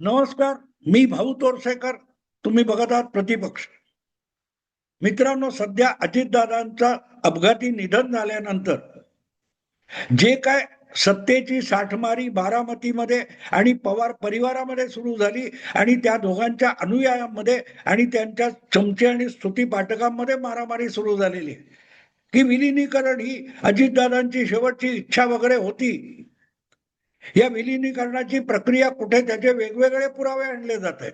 नमस्कार मी भाऊ तोरसेकर तुम्ही बघत आहात प्रतिपक्ष. मित्रांनो सध्या अजितदादांचा अपघाती निधन झाल्यानंतर जे काय सत्तेची साठमारी बारामतीमध्ये आणि पवार परिवारामध्ये सुरू झाली आणि त्या दोघांच्या अनुयायांमध्ये आणि त्यांच्या चमचे आणि स्तुती पाठकांमध्ये मारामारी सुरू झालेली की विलिनीकरण ही अजितदादांची शेवटची इच्छा वगैरे होती या विलिनीकरणाची प्रक्रिया कुठे त्याचे वेगवेगळे पुरावे आणले जात आहेत.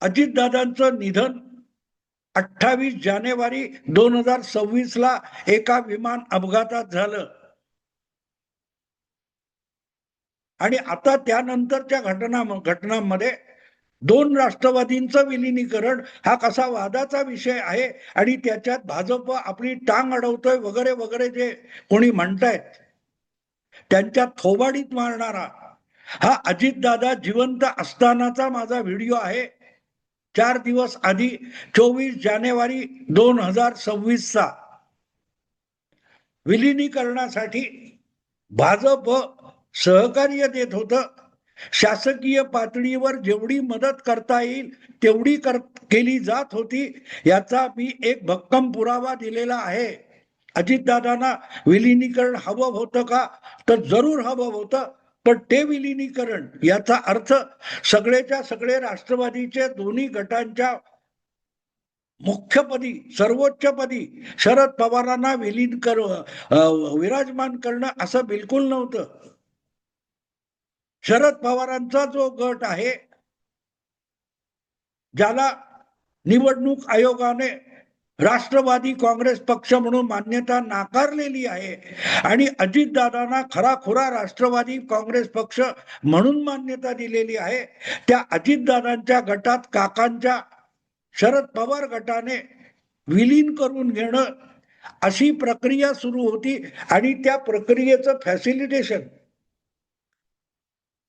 अजितदादांचं निधन अठ्ठावीस जानेवारी दोन हजार सव्वीस ला एका विमान अपघातात झालं. आणि आता त्यानंतरच्या घटना घटनांमध्ये दोन राष्ट्रवादींचं विलिनीकरण हा कसा वादाचा विषय आहे आणि त्याच्यात भाजप आपली टांग अडवतोय वगैरे वगैरे जे कोणी म्हणतायत त्यांच्या थोबाडीत मारणारा हा अजितदादा जिवंत असतानाचा माझा व्हिडिओ आहे. चार दिवस आधी चोवीस जानेवारी दोन हजार सव्वीस चा विलिनीकरणासाठी भाजप सहकार्य देत होतं. शासकीय पातळीवर जेवढी मदत करता येईल तेवढी कर केली जात होती. याचा मी एक भक्कम पुरावा दिलेला आहे. अजितदादांना विलिनीकरण हवं होतं का? तर जरूर हवं होतं पण ते विलिनीकरण याचा अर्थ सगळेच्या सगळे राष्ट्रवादीचे दोन्ही गटांच्या मुख्यपदी सर्वोच्चपदी शरद पवारांना विलीन कर विराजमान करणं असं बिलकुल नव्हतं. शरद पवारांचा जो गट आहे ज्याला निवडणूक आयोगाने राष्ट्रवादी काँग्रेस पक्ष म्हणून मान्यता नाकारलेली आहे आणि अजितदादांना खराखुरा राष्ट्रवादी काँग्रेस पक्ष म्हणून मान्यता दिलेली आहे त्या अजितदादांच्या गटात काकांच्या शरद पवार गटाने विलीन करून घेणं अशी प्रक्रिया सुरू होती आणि त्या प्रक्रियेचं फॅसिलिटेशन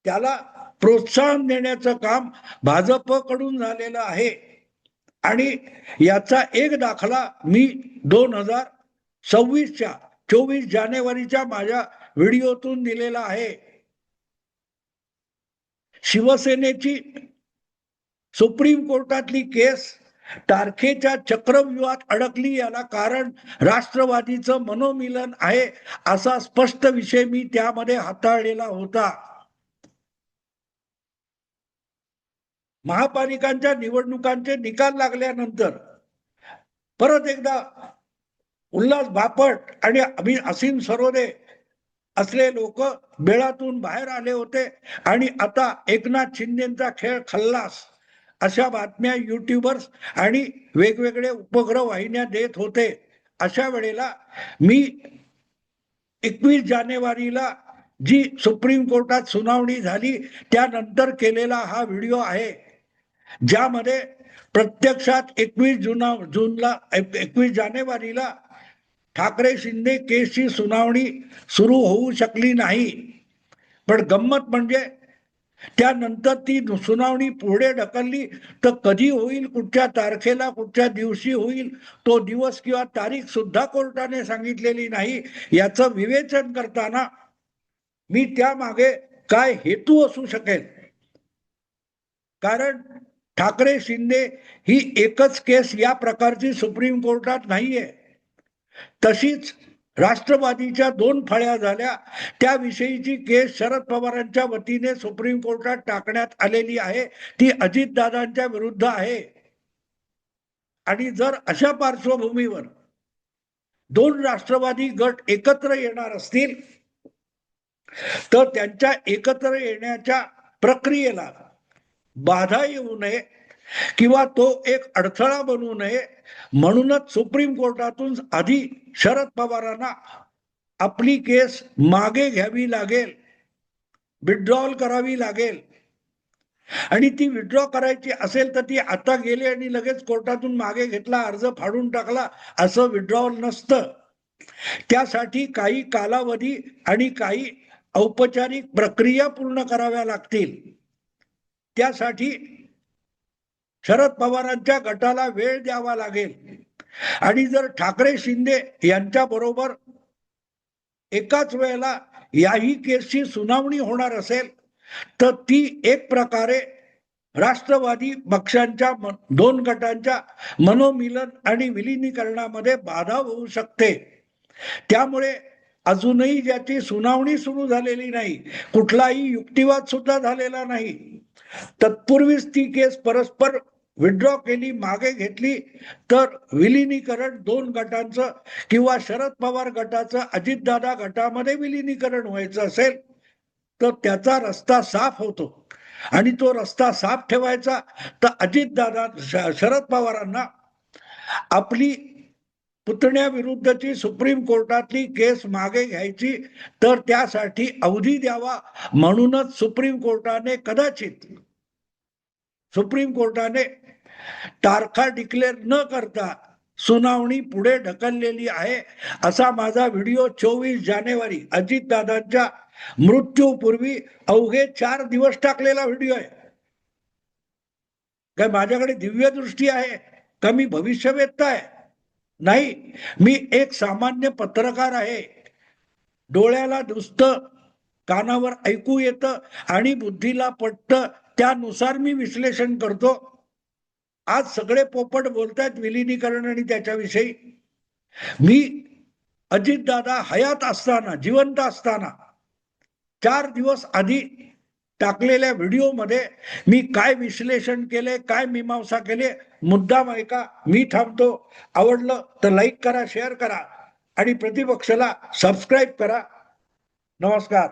त्याला प्रोत्साहन देण्याचं काम भाजपकडून झालेलं आहे. आणि याचा एक दाखला मी दोन हजार सव्वीसच्या चोवीस जानेवारीच्या माझ्या व्हिडिओतून दिलेला आहे. शिवसेनेची सुप्रीम कोर्टातली केस तारखेच्या चक्रव्यूहात अडकली याला कारण राष्ट्रवादीचं मनोमिलन आहे असा स्पष्ट विषय मी त्यामध्ये हाताळलेला होता. महापालिकांच्या निवडणुकांचे निकाल लागल्यानंतर परत एकदा उल्हास बापट आणि अभि असीम सरोदे असले लोक बेळातून बाहेर आले होते आणि आता एकनाथ शिंदेचा खेळ खल्लास अशा बातम्या युट्यूबर्स आणि वेगवेगळे उपग्रह वाहिन्या देत होते. अशा वेळेला मी एकवीस जानेवारीला जी सुप्रीम कोर्टात सुनावणी झाली त्यानंतर केलेला हा व्हिडिओ आहे. ज्यामध्ये प्रत्यक्षात एकवीस जुना जूनला एकवीस जानेवारीला ठाकरे शिंदे केसची सुनावणी सुरू होऊ शकली नाही. पण गंमत म्हणजे त्यानंतर ती सुनावणी पुढे ढकलली तर कधी होईल कुठच्या तारखेला कुठच्या दिवशी होईल तो दिवस किंवा तारीख सुद्धा कोर्टाने सांगितलेली नाही. याचं विवेचन करताना मी त्यामागे काय हेतू असू शकेल? कारण ठाकरे शिंदे ही एकच केस या प्रकारची सुप्रीम कोर्टात नाहीये. तशीच राष्ट्रवादीच्या दोन फळ्या झाल्या. त्याविषयीची केस शरद पवारांच्या वतीने सुप्रीम कोर्टात टाकण्यात आलेली आहे. ती अजितदादांच्या विरुद्ध आहे. आणि जर अशा पार्श्वभूमीवर दोन राष्ट्रवादी गट एकत्र येणार असतील तर त्यांच्या एकत्र येण्याच्या प्रक्रियेला बाधा येऊ नये किंवा तो एक अडथळा बनू नये. म्हणूनच सुप्रीम कोर्टातून आधी शरद पवारांना आपली केस मागे घ्यावी लागेल. विड्रॉल करावी लागेल. आणि ती विड्रॉ करायची असेल तर ती आता गेली आणि लगेच कोर्टातून मागे घेतला अर्ज फाडून टाकला असं विड्रॉल नसतं. त्यासाठी काही कालावधी आणि काही औपचारिक प्रक्रिया पूर्ण कराव्या लागतील. त्यासाठी शरद पवारांच्या गटाला वेळ द्यावा लागेल. आणि जर ठाकरे शिंदे यांच्या बरोबर एकाच वेळेला याही केसची सुनावणी होणार असेल तर ती एक प्रकारे राष्ट्रवादी पक्षांच्या दोन गटांच्या मनोमिलन आणि विलिनीकरणामध्ये बाधा होऊ शकते. त्यामुळे अजूनही ज्याची सुनावणी सुरू झालेली नाही कुठलाही युक्तिवाद सुद्धा झालेला नाही. तत्पूर्वीच ती केस परस्पर विड्रॉ केली मागे घेतली. तर विलिनीकरण दोन गटांचं किंवा शरद पवार गटाचं अजितदादा गटामध्ये विलिनीकरण व्हायचं असेल तर त्याचा रस्ता साफ होतो. आणि तो रस्ता साफ ठेवायचा. तर अजितदादा शरद पवारांना आपली पुतण्याविरुद्धची सुप्रीम कोर्टातली केस मागे घ्यायची तर त्यासाठी अवधी द्यावा म्हणूनच सुप्रीम कोर्टाने कदाचित सुप्रीम कोर्टाने तारखा डिक्लेअर न करता सुनावणी पुढे ढकललेली आहे असा माझा व्हिडिओ चोवीस जानेवारी अजितदादांच्या मृत्यूपूर्वी अवघे चार दिवस टाकलेला व्हिडिओ आहे. काय माझ्याकडे दिव्य दृष्टी आहे? का मी भविष्यवेत्ता आहे? नाही मी एक सामान्य पत्रकार आहे. डोळ्याला नुसतं कानावर ऐकू येतं आणि बुद्धीला पटतं त्यानुसार मी विश्लेषण करतो. आज सगळे पोपट बोलतायत विलिनीकरण आणि त्याच्याविषयी. मी अजितदादा हयात असताना जिवंत असताना चार दिवस आधी टाकलेल्या व्हिडिओमध्ये मी काय विश्लेषण केले काय मीमांसा केले मुद्दाम ऐका मी थांबतो. आवडलं तर लाईक करा शेअर करा आणि प्रतिपक्षाला सबस्क्राईब करा. नमस्कार.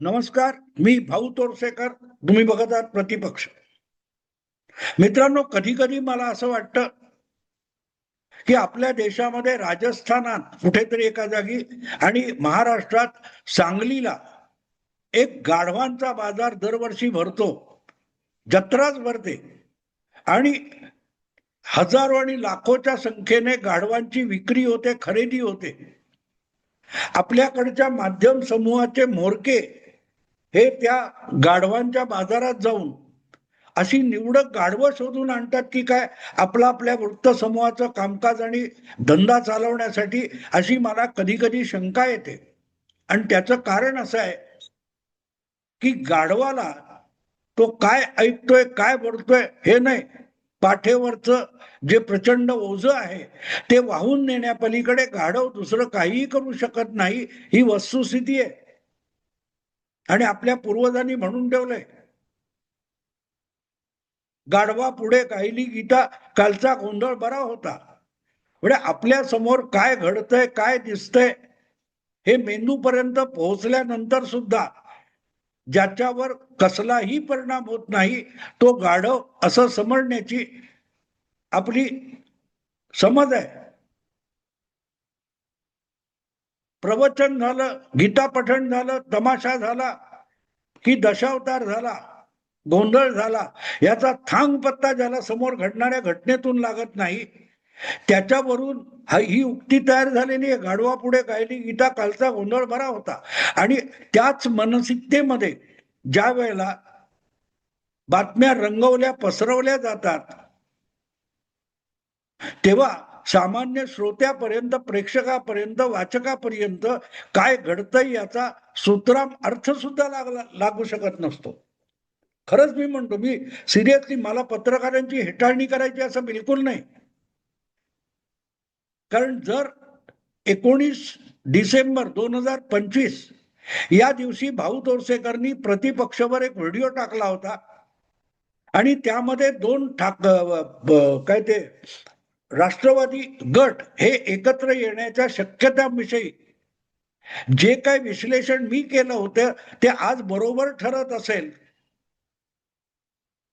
नमस्कार. मी भाऊ तोरसेकर. तुम्ही बघत आहात प्रतिपक्ष. मित्रांनो कधी कधी मला असं वाटतं की आपल्या देशामध्ये राजस्थानात कुठेतरी एका जागी आणि महाराष्ट्रात सांगलीला एक गाढवांचा बाजार दरवर्षी भरतो. जत्राच भरते. आणि हजारो आणि लाखोच्या संख्येने गाढवांची विक्री होते खरेदी होते. आपल्याकडच्या माध्यम समूहाचे मोरके हे त्या गाढवांच्या बाजारात जाऊन अशी निवडक गाढवं शोधून आणतात की काय? आपला आपल्या वृत्त समूहाचं कामकाज आणि धंदा चालवण्यासाठी अशी मला कधी कधी शंका येते. आणि त्याचं कारण असं आहे की गाढवाला तो काय ऐकतोय काय बोलतोय हे नाही. पाठेवरचं जे प्रचंड ओझ आहे ते वाहून नेण्यापलीकडे गाढव दुसरं काहीही करू शकत नाही ही वस्तुस्थिती आहे. आणि आपल्या पूर्वजांनी म्हणून ठेवलंय. गाढवा पुढे काहिली गीता कालचा गोंधळ बरा होता. म्हणजे आपल्यासमोर काय घडतंय काय दिसतंय हे मेंदूपर्यंत पोहोचल्यानंतर सुद्धा ज्याच्यावर कसलाही परिणाम होत नाही तो गाढव असं समजण्याची आपली समज आहे. प्रवचन झालं गीता पठण झालं तमाशा झाला की दशावतार झाला गोंधळ झाला याचा थांग पत्ता ज्याला समोर घडणाऱ्या घटनेतून लागत नाही त्याच्यावरून ही उक्ती तयार झालेली आहे. गाढवा पुढे गायली गीता कालचा गोंधळ बरा होता. आणि त्याच मानसिकतेमध्ये ज्या वेळेला बातम्या रंगवल्या पसरवल्या जातात तेव्हा सामान्य श्रोत्यापर्यंत प्रेक्षकापर्यंत वाचकापर्यंत काय घडतंय याचा सूत्राम अर्थ सुद्धा लागला लागू शकत नसतो. खरंच मी म्हणतो मी सिरियसली मला पत्रकारांची हेटाळणी करायची असं बिलकुल नाही. कारण जर एकोणीस डिसेंबर दोन हजार पंचवीस या दिवशी भाऊ तोरसेकरनी प्रतिपक्षावर एक व्हिडिओ टाकला होता आणि त्यामध्ये दोन ठाक काय ते राष्ट्रवादी गट हे एकत्र येण्याच्या शक्यताविषयी जे काय विश्लेषण मी केलं होतं ते आज बरोबर ठरत असेल.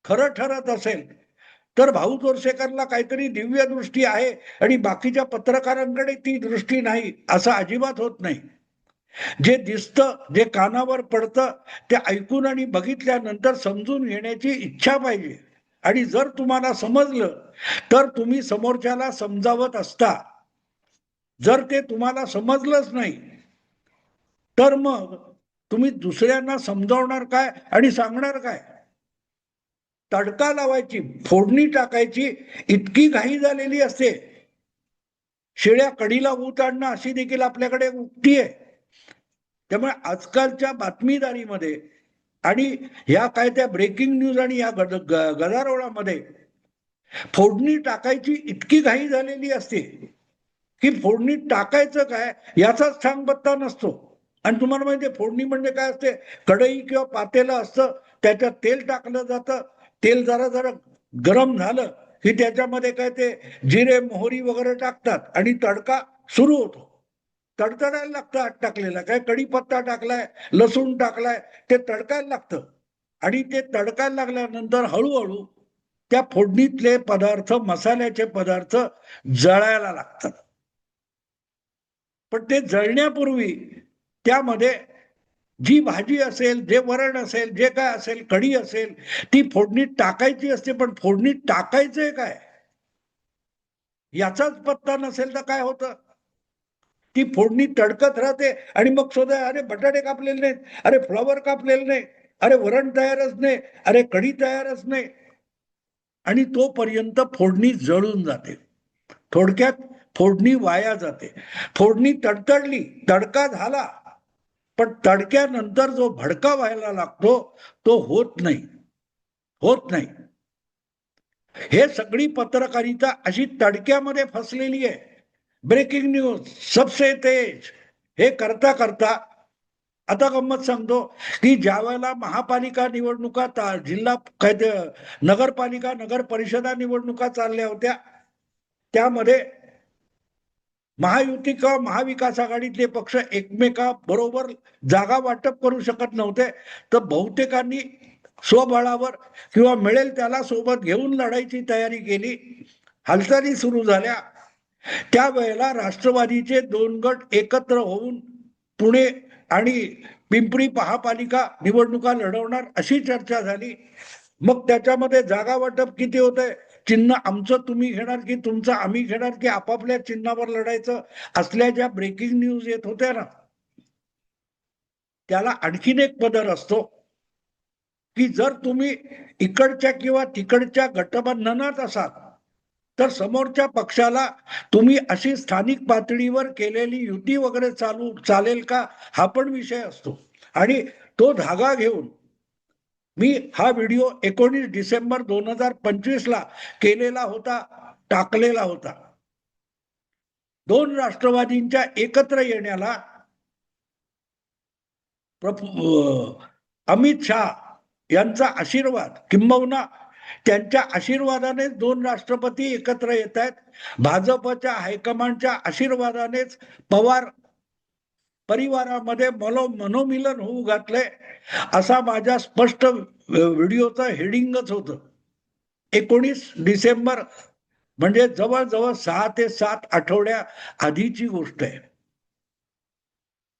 खरं ठरत असेल. तर भाऊ जोरसेकरला काहीतरी दिव्य दृष्टी आहे आणि बाकीच्या पत्रकारांकडे ती दृष्टी नाही असं अजिबात होत नाही. जे दिसतं जे कानावर पडतं ते ऐकून आणि बघितल्यानंतर समजून घेण्याची इच्छा पाहिजे. आणि जर तुम्हाला समजलं तर तुम्ही समोरच्याला समजावत असता. जर ते तुम्हाला समजलंच नाही तर मग तुम्ही दुसऱ्यांना समजावणार काय आणि सांगणार काय? तडका लावायची फोडणी टाकायची इतकी घाई झालेली असते. शेळ्या कडीला ऊत आणणं अशी देखील आपल्याकडे उक्ती आहे. त्यामुळे आजकालच्या बातमीदारीमध्ये आणि या काय त्या ब्रेकिंग न्यूज आणि या गद गदारोळामध्ये फोडणी टाकायची इतकी घाई झालेली असते की फोडणी टाकायचं काय याचाच सांगबत्ता नसतो. आणि तुम्हाला माहिती फोडणी म्हणजे काय असते? कढई किंवा पातेलं असतं त्याच्यात तेल टाकलं जातं तेल जरा जरा गरम झालं की त्याच्यामध्ये काय ते जिरे मोहरी वगैरे टाकतात आणि तडका सुरू होतो. तडतडायला लागतं आत टाकलेला. काय कढीपत्ता टाकलाय लसूण टाकलाय ते तडकायला लागतं. आणि ते तडकायला लागल्यानंतर हळूहळू त्या फोडणीतले पदार्थ मसाल्याचे पदार्थ जळायला लागतात. पण ते जळण्यापूर्वी त्यामध्ये जी भाजी असेल जे वरण असेल जे काय असेल कढी असेल ती फोडणीत टाकायची असते पण फोडणीत टाकायचंय काय? याचाच पत्ता नसेल तर काय होतं? ती फोडणी तडकत राहते आणि मग शोधा अरे बटाटे कापलेले नाहीत अरे फ्लॉवर कापलेले नाही अरे वरण तयारच नाही अरे कढी तयारच नाही. आणि तोपर्यंत फोडणी जळून जाते. थोडक्यात फोडणी वाया जाते. फोडणी तडतडली तडका झाला पण तडक्यानंतर जो भडका व्हायला लागतो तो होत नाही. होत नाही. हे सगळी पत्रकारिता अशी तडक्यामध्ये फसलेली आहे. ब्रेकिंग न्यूज सबसे तेज हे करता करता आता गंमत सांगतो की ज्या वेळेला महापालिका निवडणुका जिल्हा काय नगरपालिका नगर परिषदा निवडणुका चालल्या होत्या त्यामध्ये महायुती किंवा महाविकास आघाडीतले पक्ष एकमेका बरोबर जागा वाटप करू शकत नव्हते. तर बहुतेकांनी स्वबळावर किंवा मिळेल त्याला सोबत घेऊन लढायची तयारी केली. हालचाली सुरू झाल्या. त्यावेळेला राष्ट्रवादीचे दोन गट एकत्र होऊन पुणे आणि पिंपरी महापालिका निवडणुका लढवणार अशी चर्चा झाली. मग त्याच्यामध्ये जागा वाटप किती होत आहे चिन्ह आमचं तुम्ही घेणार की तुमचं आम्ही घेणार की आपापल्या चिन्हावर लढायचं? असल्या ज्या ब्रेकिंग न्यूज येत होत्या ना त्याला आणखीन एक पदर असतो. की जर तुम्ही इकडच्या किंवा तिकडच्या गटबंधनात असाल तर समोरच्या पक्षाला तुम्ही अशी स्थानिक पातळीवर केलेली युती वगैरे चालू चालेल का? हा पण विषय असतो. आणि तो धागा घेऊन मी हा व्हिडिओ एकोणीस डिसेंबर दोन हजार पंचवीस ला केलेला होता टाकलेला होता. दोन राष्ट्रवादींच्या एकत्र येण्याला अमित शहा यांचा आशीर्वाद किंबहुना त्यांच्या आशीर्वादानेच दोन राष्ट्रपती एकत्र येत आहेत भाजपच्या हायकमांडच्या आशीर्वादानेच पवार परिवारामध्ये मनो मनोमिलन होऊ घातलंय. असा माझ्या स्पष्ट व्हिडिओचं हेडिंगच होत. एकोणीस डिसेंबर म्हणजे जवळजवळ सहा ते सात आठवड्या आधीची गोष्ट आहे.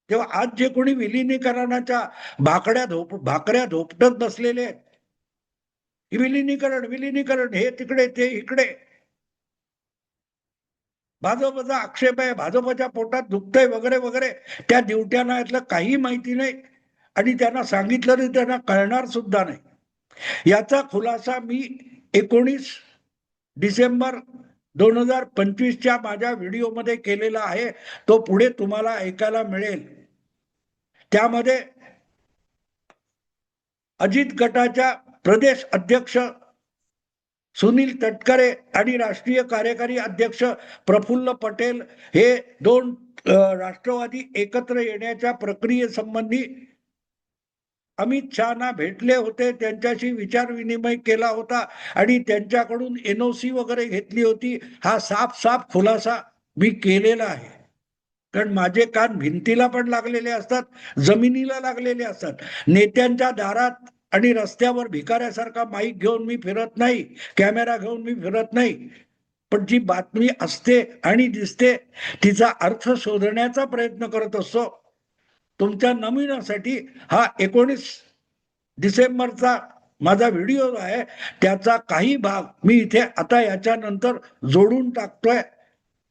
तेव्हा आज जे कोणी विलिनीकरणाच्या भाकड्या धोप भाकऱ्या धोपटत बसलेले आहेत. विलिनीकरण विलिनीकरण हे तिकडे ते इकडे. भाजपचा आक्षेप आहे भाजपच्या पोटात दुखतंय वगैरे वगैरे. त्या दिवट्यांना यातलं काही माहिती नाही. आणि त्यांना सांगितलं तरी त्यांना कळणार सुद्धा नाही. याचा खुलासा मी एकोणीस डिसेंबर दोन हजार पंचवीसच्या माझ्या व्हिडिओमध्ये केलेला आहे. तो पुढे तुम्हाला ऐकायला मिळेल. त्यामध्ये अजित गटाच्या प्रदेश अध्यक्ष सुनील तटकरे आणि राष्ट्रीय कार्यकारी अध्यक्ष प्रफुल्ल पटेल हे दोन राष्ट्रवादी एकत्र येण्याच्या प्रक्रियेसंबंधी अमित शहाना भेटले होते त्यांच्याशी विचार विनिमय केला होता आणि त्यांच्याकडून एनओसी वगैरे घेतली होती. हा साफ साफ खुलासा मी केलेला आहे. कारण माझे कान भिंतीला पण लागलेले असतात जमिनीला लागलेले असतात. नेत्यांच्या दारात आणि रस्त्यावर भिकाऱ्यासारखा माईक घेऊन मी फिरत नाही कॅमेरा घेऊन मी फिरत नाही. पण जी बातमी असते आणि दिसते तिचा अर्थ शोधण्याचा प्रयत्न करत असतो. तुमच्या नमुन्यासाठी हा एकोणीस डिसेंबरचा माझा व्हिडिओ आहे त्याचा काही भाग मी इथे आता याच्यानंतर जोडून टाकतोय.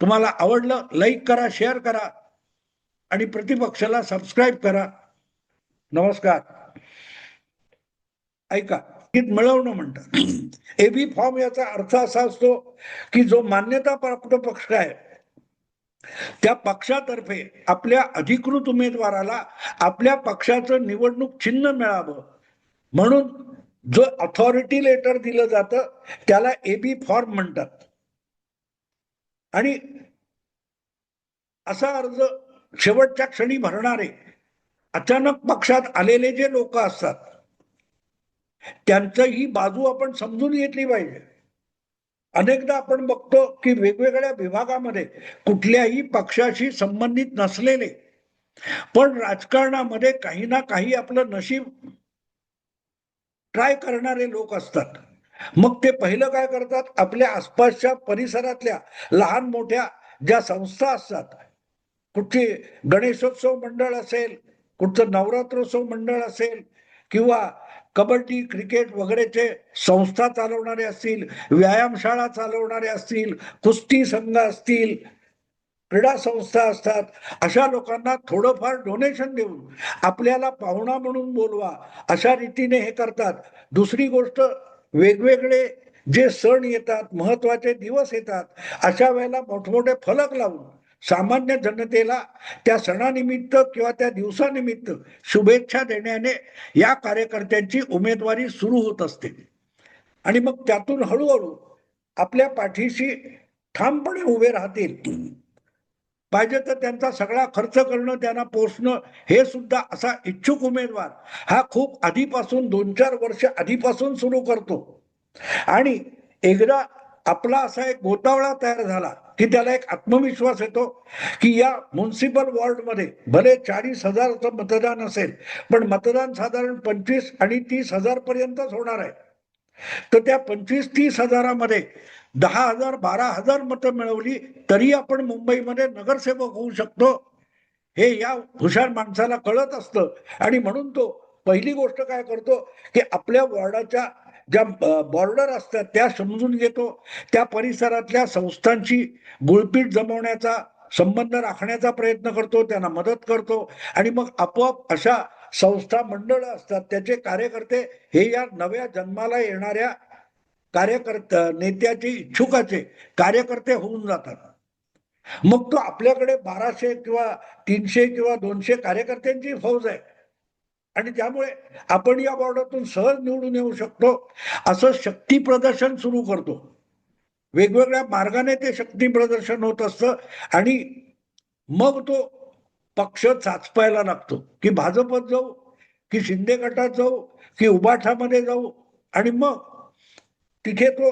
तुम्हाला आवडलं लाईक करा शेअर करा आणि प्रतिपक्षाला सबस्क्राईब करा. नमस्कार. ऐका मिळवणं म्हणतात. एबी फॉर्म याचा अर्थ असा असतो की जो मान्यता प्राप्त पक्ष आहे त्या पक्षातर्फे आपल्या अधिकृत उमेदवाराला आपल्या पक्षाचं निवडणूक चिन्ह मिळावं. म्हणून जो अथॉरिटी लेटर दिलं जातं त्याला एबी फॉर्म म्हणतात. आणि असा अर्ज शेवटच्या क्षणी भरणारे अचानक पक्षात आलेले जे लोक असतात त्यांचं ही बाजू आपण समजून घेतली पाहिजे. अनेकदा आपण बघतो की वेगवेगळ्या विभागामध्ये कुठल्याही पक्षाशी संबंधित नसलेले पण राजकारणामध्ये काही ना काही आपलं नशीब ट्राय करणारे लोक असतात. मग ते पहिलं काय करतात? आपल्या आसपासच्या परिसरातल्या लहान मोठ्या ज्या संस्था असतात कुठची गणेशोत्सव मंडळ असेल कुठचं नवरात्रोत्सव मंडळ असेल किंवा कबड्डी क्रिकेट वगैरेचे संस्था चालवणारे असतील व्यायामशाळा चालवणारे असतील कुस्ती संघ असतील क्रीडा संस्था असतात अशा लोकांना थोडंफार डोनेशन देऊन आपल्याला पाहुणा म्हणून बोलवा अशा रीतीने हे करतात. दुसरी गोष्ट वेगवेगळे जे सण येतात महत्त्वाचे दिवस येतात अशा वेळेला मोठमोठे फलक लावून सामान्य जनतेला त्या सणानिमित्त किंवा त्या दिवसानिमित्त शुभेच्छा देण्याने या कार्यकर्त्यांची उमेदवारी सुरू होत असते. आणि मग त्यातून हळूहळू आपल्या पाठीशी ठामपणे उभे राहतील. पाहिजे तर त्यांचा सगळा खर्च करणं त्यांना पोचणं हे सुद्धा असा इच्छुक उमेदवार हा खूप आधीपासून दोन चार वर्ष आधीपासून सुरू करतो. आणि एकदा आपला असा एक गोतावळा तयार झाला की त्याला एक आत्मविश्वास येतो की या म्युन्सिपल वॉर्डमध्ये भले चाळीस हजारचं मतदान असेल पण मतदान साधारण पंचवीस आणि तीस हजार पर्यंतच होणार आहे. तर त्या पंचवीस तीस हजारामध्ये दहा हजार बारा हजार मतं मिळवली तरी आपण मुंबईमध्ये नगरसेवक होऊ शकतो. हे या हुशार माणसाला कळत असतं. आणि म्हणून तो पहिली गोष्ट काय करतो की आपल्या वॉर्डाच्या ज्या बॉर्डर असतात त्या समजून घेतो. त्या परिसरातल्या संस्थांची गुळपीट जमवण्याचा संबंध राखण्याचा प्रयत्न करतो त्यांना मदत करतो. आणि मग आपोआप अशा संस्था मंडळ असतात त्याचे कार्यकर्ते हे या नव्या जन्माला येणाऱ्या कार्यकर्त्या नेत्याचे इच्छुकाचे कार्यकर्ते होऊन जातात. मग तो आपल्याकडे बाराशे किंवा तीनशे किंवा दोनशे कार्यकर्त्यांची फौज आहे. आणि त्यामुळे आपण या बॉर्डरतून सहज निवडून येऊ शकतो. असं शक्ती प्रदर्शन सुरू करतो. वेगवेगळ्या मार्गाने ते शक्ती प्रदर्शन होत असतं आणि मग तो पक्ष चाचपायला लागतो. की भाजपत जाऊ की शिंदे गटात जाऊ की उबाठामध्ये जाऊ आणि मग तिथे तो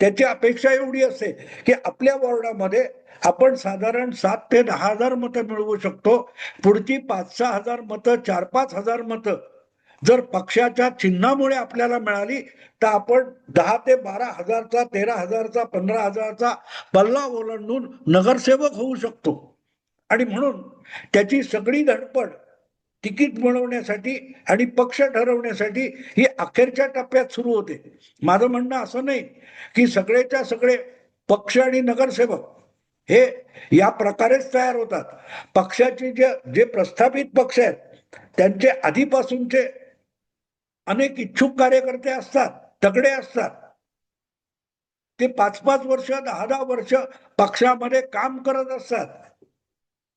त्याची अपेक्षा एवढी असते की आपल्या वॉर्डामध्ये आपण साधारण सात ते दहा हजार मतं मिळवू शकतो. पुढची पाच सहा हजार मतं चार पाच हजार मतं जर पक्षाच्या चिन्हामुळे आपल्याला मिळाली तर आपण दहा ते बारा हजारचा तेरा हजारचा पंधरा हजारचा पल्ला ओलांडून नगरसेवक होऊ शकतो. आणि म्हणून त्याची सगळी धडपड तिकीट मिळवण्यासाठी आणि पक्ष ठरवण्यासाठी ही अखेरच्या टप्प्यात सुरू होते. माझं म्हणणं असं नाही की सगळेच्या सगळे पक्ष आणि नगरसेवक हे या प्रकारेच तयार होतात. पक्षाचे जे जे प्रस्थापित पक्ष आहेत त्यांचे आधीपासूनचे अनेक इच्छुक कार्यकर्ते असतात तगडे असतात. ते पाच पाच वर्ष दहा दहा वर्ष पक्षामध्ये काम करत असतात.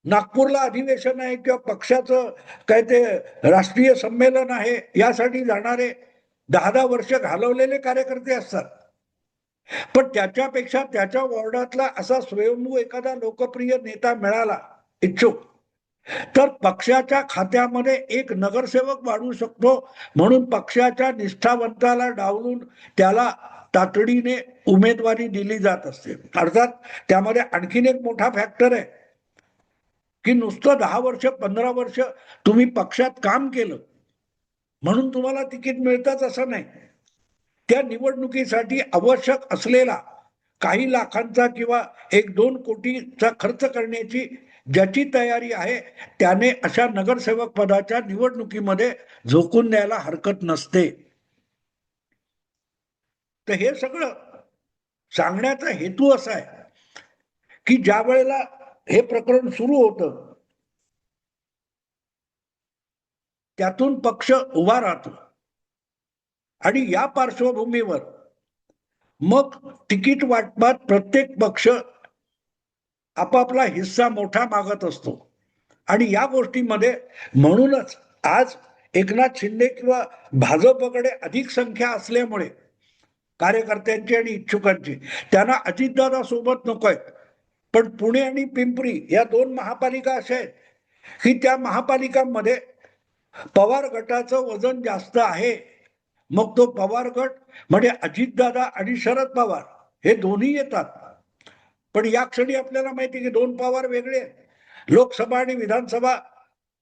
नागपूरला अधिवेशन आहे किंवा पक्षाचं काय ते राष्ट्रीय संमेलन आहे यासाठी जाणारे दहा दहा वर्ष घालवलेले कार्यकर्ते असतात. पण त्याच्यापेक्षा त्याच्या वॉर्डातला असा स्वयंभू एखादा लोकप्रिय नेता मिळाला इच्छुक तर पक्षाच्या खात्यामध्ये एक नगरसेवक वाढू शकतो म्हणून पक्षाच्या निष्ठावंताला डावलून त्याला तातडीने उमेदवारी दिली जात असते. अर्थात त्यामध्ये आणखीन एक मोठा फॅक्टर आहे की नुसतं दहा वर्ष पंधरा वर्ष तुम्ही पक्षात काम केलं म्हणून तुम्हाला तिकीट मिळतच असं नाही. त्या निवडणुकीसाठी आवश्यक असलेला काही लाखांचा किंवा एक दोन कोटीचा खर्च करण्याची ज्याची तयारी आहे त्याने अशा नगरसेवक पदाच्या निवडणुकीमध्ये झोकून द्यायला हरकत नसते. तर हे सगळं सांगण्याचा हेतू असा आहे की ज्या वेळेला हे प्रकरण सुरू होतं त्यातून पक्ष उभा राहतो. आणि या पार्श्वभूमीवर मग तिकीट वाटपात प्रत्येक पक्ष आपापला हिस्सा मोठा मागत असतो. आणि या गोष्टीमध्ये म्हणूनच आज एकनाथ शिंदे किंवा भाजपकडे अधिक संख्या असल्यामुळे कार्यकर्त्यांची आणि इच्छुकांची त्यांना अजितदादा सोबत नकोय पण पुणे आणि पिंपरी या दोन महापालिका अशा आहेत की त्या महापालिकांमध्ये पवार गटाचं वजन जास्त आहे. मग तो पवार गट म्हणजे अजितदादा आणि शरद पवार हे दोन्ही येतात. पण या क्षणी आपल्याला माहिती की दोन पवार वेगळे लोकसभा आणि विधानसभा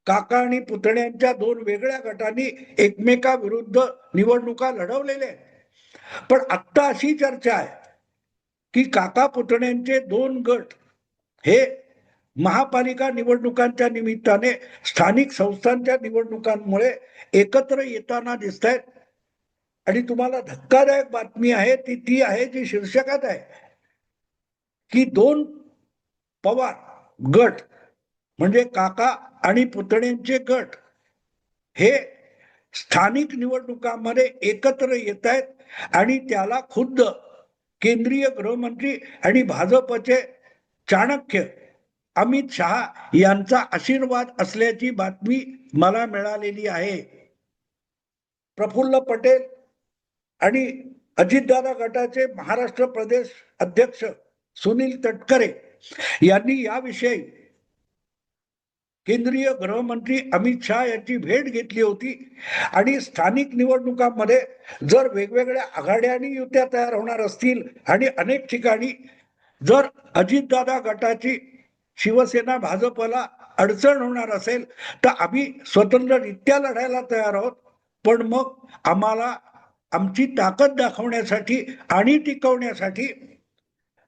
काका आणि पुतण्यांच्या दोन वेगळ्या गटांनी एकमेकाविरुद्ध निवडणुका लढवलेल्या आहेत. पण आत्ता अशी चर्चा आहे की काका पुतण्यांचे दोन गट हे महापालिका निवडणुकांच्या निमित्ताने स्थानिक संस्थांच्या निवडणुकांमुळे एकत्र येताना दिसत आहेत आणि तुम्हाला धक्कादायक बातमी आहे ती ती आहे जी शीर्षकात आहे. की दोन पवार गट म्हणजे काका आणि पुतण्यांचे गट हे स्थानिक निवडणुकांमध्ये एकत्र येत आहेत आणि त्याला खुद्द केंद्रीय गृहमंत्री आणि भाजपचे चाणक्य अमित शहा यांचा आशीर्वाद असल्याची बातमी मला मिळालेली आहे. प्रफुल्ल पटेल आणि अजितदादा गटाचे महाराष्ट्र प्रदेश अध्यक्ष सुनील तटकरे यांनी याविषयी केंद्रीय गृहमंत्री अमित शहा यांची भेट घेतली होती. आणि स्थानिक निवडणुकांमध्ये जर वेगवेगळ्या आघाड्या आणि युत्या तयार होणार असतील आणि अनेक ठिकाणी जर अजितदादा गटाची शिवसेना भाजपला अडचण होणार असेल तर आम्ही स्वतंत्ररित्या लढायला तयार आहोत. पण मग आम्हाला आमची ताकद दाखवण्यासाठी आणि टिकवण्यासाठी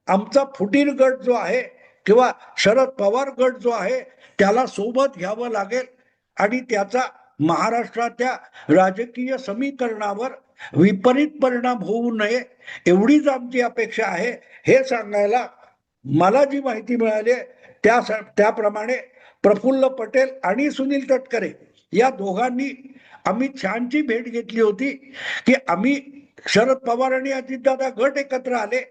आमचा फुटीर गट जो आहे किंवा शरद पवार गट जो आहे त्याला सोबत घ्यावं लागेल आणि त्याचा महाराष्ट्राच्या राजकीय समीकरणावर विपरीत परिणाम होऊ नये एवढीच आमची अपेक्षा आहे. हे सांगायला मला जी माहिती मिळाली आहे त्या त्याप्रमाणे प्रफुल्ल पटेल आणि सुनील तटकरे या दोघांनी अमित शहाची भेट घेतली होती की आम्ही शरद पवार आणि अजितदादा गट एकत्र आले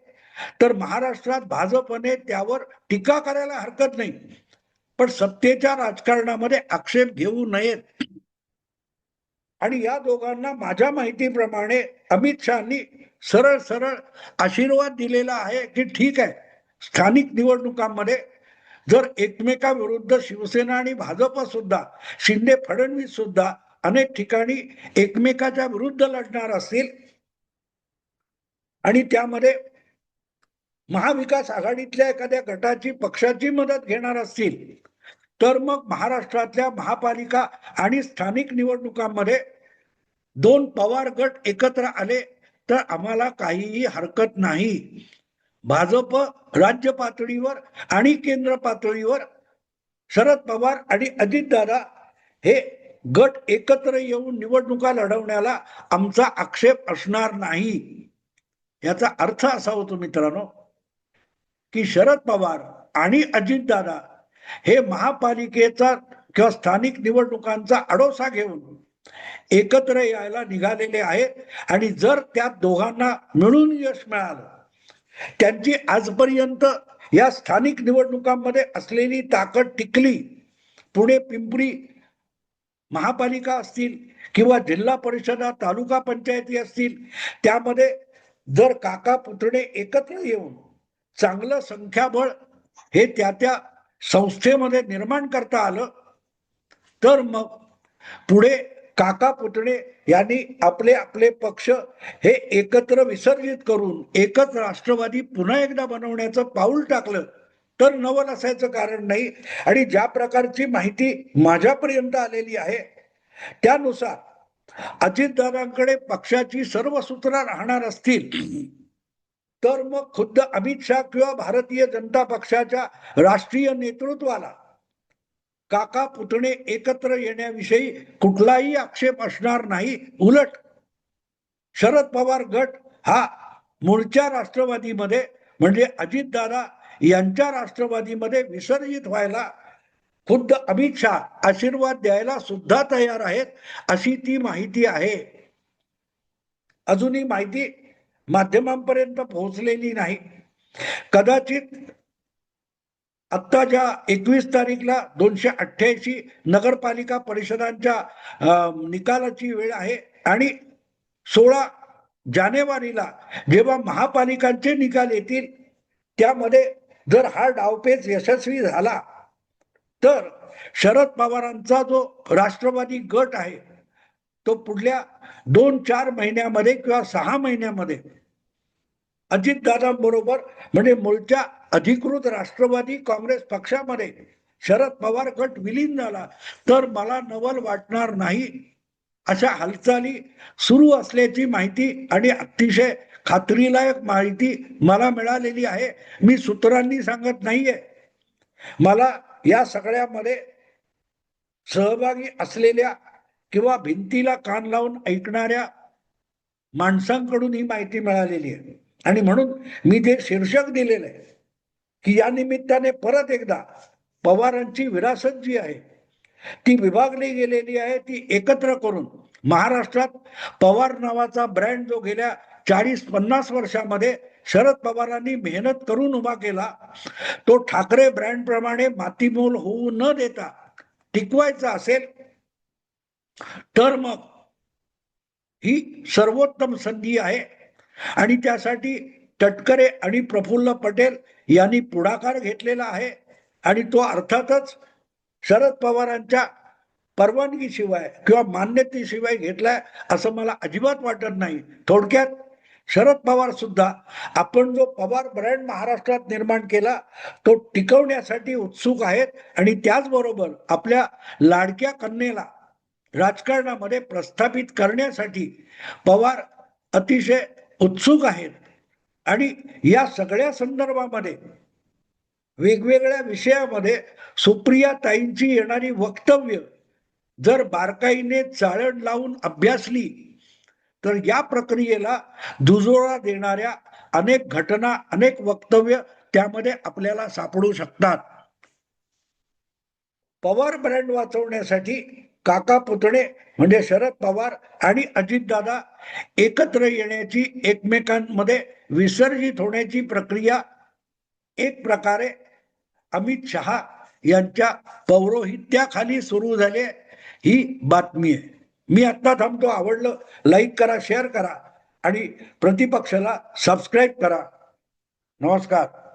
तर महाराष्ट्रात भाजपने त्यावर टीका करायला हरकत नाही. पण सत्तेच्या राजकारणामध्ये आक्षेप घेऊ नयेत. आणि या दोघांना माझ्या माहितीप्रमाणे अमित शहानी सरळ सरळ आशीर्वाद दिलेला आहे की ठीक आहे स्थानिक निवडणुकांमध्ये जर एकमेकाविरुद्ध शिवसेना आणि भाजप सुद्धा शिंदे फडणवीस सुद्धा अनेक ठिकाणी एकमेकाच्या विरुद्ध लढणार असतील. आणि त्यामध्ये महाविकास आघाडीतल्या एखाद्या गटाची पक्षाची मदत घेणार असतील तर मग महाराष्ट्रातल्या महापालिका आणि स्थानिक निवडणुकांमध्ये दोन पवार गट एकत्र आले तर आम्हाला काहीही हरकत नाही. भाजप राज्य पातळीवर आणि केंद्र पातळीवर शरद पवार आणि अजितदादा हे गट एकत्र येऊन निवडणुका लढवण्याला आमचा आक्षेप असणार नाही. याचा अर्थ असा होतो मित्रांनो की शरद पवार आणि अजितदादा हे महापालिकेचा किंवा स्थानिक निवडणुकांचा आडोसा घेऊन एकत्र यायला निघालेले आहेत. आणि जर त्या दोघांना मिळून यश मिळालं त्यांची आजपर्यंत या स्थानिक निवडणुकांमध्ये असलेली ताकद टिकली पुणे पिंपरी महापालिका असतील किंवा जिल्हा परिषदा तालुका पंचायती असतील त्यामध्ये जर काका पुतणे एकत्र येऊन चांगलं संख्याबळ हे त्या त्या संस्थेमध्ये निर्माण करता आलं तर मग पुढे काका पुतणे यांनी आपले आपले पक्ष हे एकत्र विसर्जित करून एकच राष्ट्रवादी पुन्हा एकदा बनवण्याचं पाऊल टाकलं तर नवल असायचं कारण नाही. आणि ज्या प्रकारची माहिती माझ्यापर्यंत आलेली आहे त्यानुसार अजितदादांकडे पक्षाची सर्व सूत्र राहणार असतील तर मग खुद्द अमित शहा किंवा भारतीय जनता पक्षाच्या राष्ट्रीय नेतृत्वाला काका पुतणे एकत्र येण्याविषयी कुठलाही आक्षेप असणार नाही. उलट शरद पवार गट हा मूळच्या राष्ट्रवादीमध्ये म्हणजे अजितदादा यांच्या राष्ट्रवादीमध्ये विसर्जित व्हायला खुद्द अमित शहा आशीर्वाद द्यायला सुद्धा तयार आहेत अशी ती माहिती आहे. अजूनही माहिती माध्यमांपर्यंत पोहोचलेली नाही. कदाचित आत्ता ज्या एकवीस तारीखला दोनशे अठ्ठ्याऐंशी नगरपालिका परिषदांच्या निकालाची वेळ आहे आणि सोळा जानेवारीला जेव्हा महापालिकांचे निकाल येतील त्यामध्ये जर हा डावपेच यशस्वी झाला तर शरद पवारांचा जो राष्ट्रवादी गट आहे तो पुढल्या दोन चार महिन्यामध्ये किंवा सहा महिन्यामध्ये अजितदादांबरोबर म्हणजे मूळच्या अधिकृत राष्ट्रवादी काँग्रेस पक्षामध्ये शरद पवार गट विलीन झाला तर मला नवल वाटणार नाही. अशा हालचाली सुरू असल्याची माहिती आणि अतिशय खात्रीलायक माहिती मला मिळालेली आहे. मी सूत्रांनी सांगत नाहीये. मला या सगळ्यामध्ये सहभागी असलेल्या किंवा भिंतीला कान लावून ऐकणाऱ्या माणसांकडून ही माहिती मिळालेली आहे. आणि म्हणून मी ते शीर्षक दिलेलं आहे की या निमित्ताने परत एकदा पवारांची विरासत जी आहे ती विभागली गेलेली आहे ती एकत्र करून महाराष्ट्रात पवार नावाचा ब्रँड जो गेल्या चाळीस पन्नास वर्षामध्ये शरद पवारांनी मेहनत करून उभा केला. तो ठाकरे ब्रँड प्रमाणे मातीमोल होऊ न देता टिकवायचा असेल तर मग ही सर्वोत्तम संधी आहे. आणि त्यासाठी तटकरे आणि प्रफुल्ल पटेल यांनी पुढाकार घेतलेला आहे. आणि तो अर्थातच शरद पवारांच्या परवानगीशिवाय किंवा मान्यतेशिवाय घेतलाय असं मला अजिबात वाटत नाही. थोडक्यात शरद पवार सुद्धा आपण जो पवार ब्रँड महाराष्ट्रात निर्माण केला तो टिकवण्यासाठी उत्सुक आहेत आणि त्याचबरोबर आपल्या लाडक्या कन्येला राजकारणामध्ये प्रस्थापित करण्यासाठी पवार अतिशय उत्सुक आहेत. आणि या सगळ्या संदर्भामध्ये वेगवेगळ्या विषयामध्ये सुप्रिया ताईंची येणारी वक्तव्य जर बारकाईने चाळण लावून अभ्यासली तर या प्रक्रियेला दुजोरा देणाऱ्या अनेक घटना अनेक वक्तव्य त्यामध्ये आपल्याला सापडू शकतात. पवार ब्रँड वाचवण्यासाठी काका पुतणे म्हणजे शरद पवार आणि अजितदादा एकत्र येण्याची एकमेकांमध्ये विसर्जित होण्याची प्रक्रिया एक प्रकारे अमित शहा यांच्या पौरोहित्याखाली सुरू झाली ही बातमी आहे. मी आत्ता थांबतो. आवडलं लाईक करा शेअर करा आणि प्रतिपक्षाला सबस्क्राईब करा. नमस्कार.